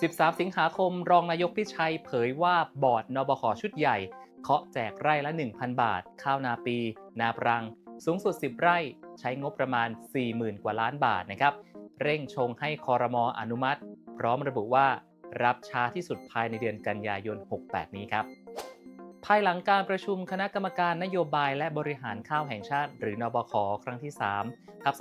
13 สิงหาคม รองนายกพิชัยเผยว่าบอร์ดนบขชุดใหญ่ เคาะแจกไร่ละ 1,000 บาท ข้าวนาปี นาปรัง สูงสุด 10 ไร่ใช้งบประมาณ 40,000 กว่าล้านบาทนะครับ เร่งชงให้คอรมออนุมัติ พร้อมระบุว่ารับช้าที่สุดภายในเดือนกันยายน 68 นี้ครับ ภายหลังการประชุมคณะกรรมการนโยบายและบริหารข้าวแห่งชาติ หรือนบขครั้งที่3ทับ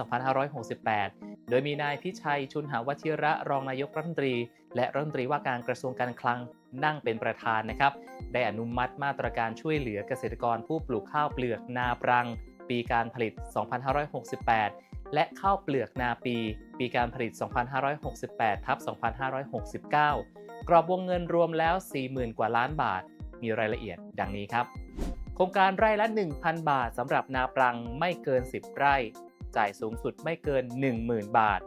2568 โดยมีนายพิชัยชุนหาวชิระรองนายกรัฐมนตรี และรัฐมนตรีว่าการกระทรวงการคลังนั่งเป็นประธานนะครับ ได้อนุมัติมาตรการช่วยเหลือเกษตรกรผู้ปลูกข้าวเปลือกนาปรัง ปีการผลิต 2568 และข้าวเปลือกนาปี ปีการผลิต 2568ทับ2569 กรอบวงเงินรวมแล้ว 40,000 กว่าล้านบาท มีรายละเอียดดังนี้ครับ โครงการไร่ละ 1,000 บาทสำหรับนาปรังไม่เกิน 10 ไร่ จ่ายสูงสุดไม่เกิน 10,000 บาท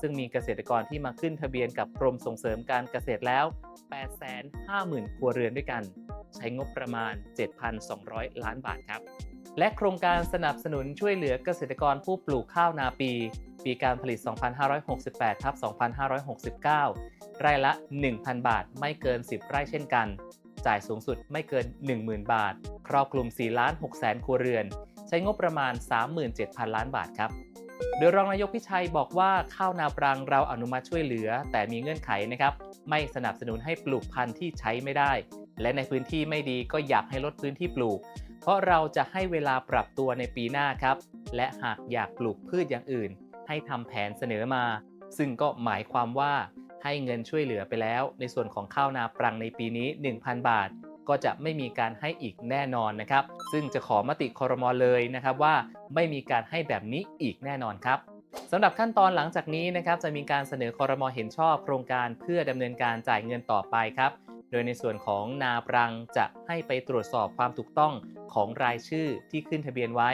ซึ่งมีเกษตรกรที่มาขึ้นทะเบียนกับกรมส่งเสริมการเกษตรแล้ว 850,000 ครัวเรือนด้วยกัน ใช้งบประมาณ 7,200 ล้านบาทครับ และโครงการสนับสนุนช่วยเหลือเกษตรกรผู้ปลูกข้าวนาปี ปีการผลิต 2568ทับ2569 ไร่ละ 1,000 บาทไม่เกิน 10 ไร่เช่นกัน จ่ายสูงสุดไม่เกิน 10,000 บาท ครอบคลุม 4 ล้าน6แสนครัวเรือน ใช้งบประมาณ 37,000 ล้านบาทครับ โดยรองนายกพิชัยบอกว่าข้าวนาปรังเราอนุมัติช่วยเหลือ แต่มีเงื่อนไขนะครับ ไม่สนับสนุนให้ปลูกพันธุ์ที่ใช้ไม่ได้ และในพื้นที่ไม่ดีก็อยากให้ลดพื้นที่ปลูก เพราะเราจะให้เวลาปรับตัวในปีหน้าครับ และหากอยากปลูกพืชอย่างอื่น ให้ทำแผนเสนอมา ซึ่งก็หมายความว่า ให้เงินช่วยเหลือไปแล้ว ในส่วนของข้าวนาปรังในปีนี้ 1,000 บาท ก็จะไม่มีการให้อีกแน่นอนนะครับ ซึ่งจะขอมติคอรมอเลยนะครับว่าไม่มีการให้แบบนี้อีกแน่นอนครับสำหรับขั้นตอนหลังจากนี้นะครับจะมีการเสนอคอรมอเห็นชอบโครงการเพื่อดำเนินการจ่ายเงินต่อไปครับ โดยในส่วนของนาปรังจะให้ไปตรวจสอบความถูกต้องของรายชื่อที่ขึ้นทะเบียนไว้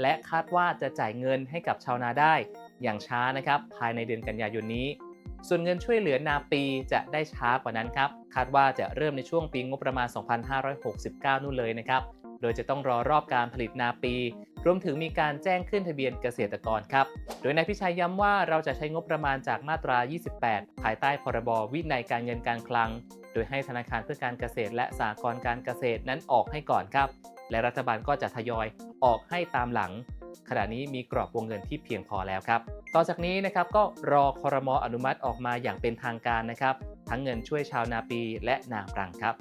และคาดว่าจะจ่ายเงินให้กับชาวนาได้ อย่างช้านะครับ ภายในเดือนกันยายนนี้ ส่วนเงินช่วยเหลือนาปีจะได้ช้ากว่านั้นครับ คาดว่าจะเริ่มในช่วงปีงบประมาณ 2569 นู่นเลยนะครับ โดยจะต้องรอรอบการผลิตนาปี รวมถึงมีการแจ้งขึ้นทะเบียนเกษตรกรครับ โดยนายพิชัยย้ำว่าเราจะใช้งบประมาณจากมาตรา 28 ภายใต้พรบวินัยการเงินการคลัง โดยให้ธนาคารเพื่อการเกษตร และสหกรณ์การเกษตรนั้นออกให้ก่อนครับ และรัฐบาลก็จะทยอยออกให้ตามหลัง ขณะนี้มีกรอบวงเงินที่เพียงพอแล้วครับ ต่อจากนี้นะครับก็รอคอรมออนุมัติออกมาอย่างเป็นทางการนะครับ ทั้งเงินช่วยชาวนาปีและนางรังครับ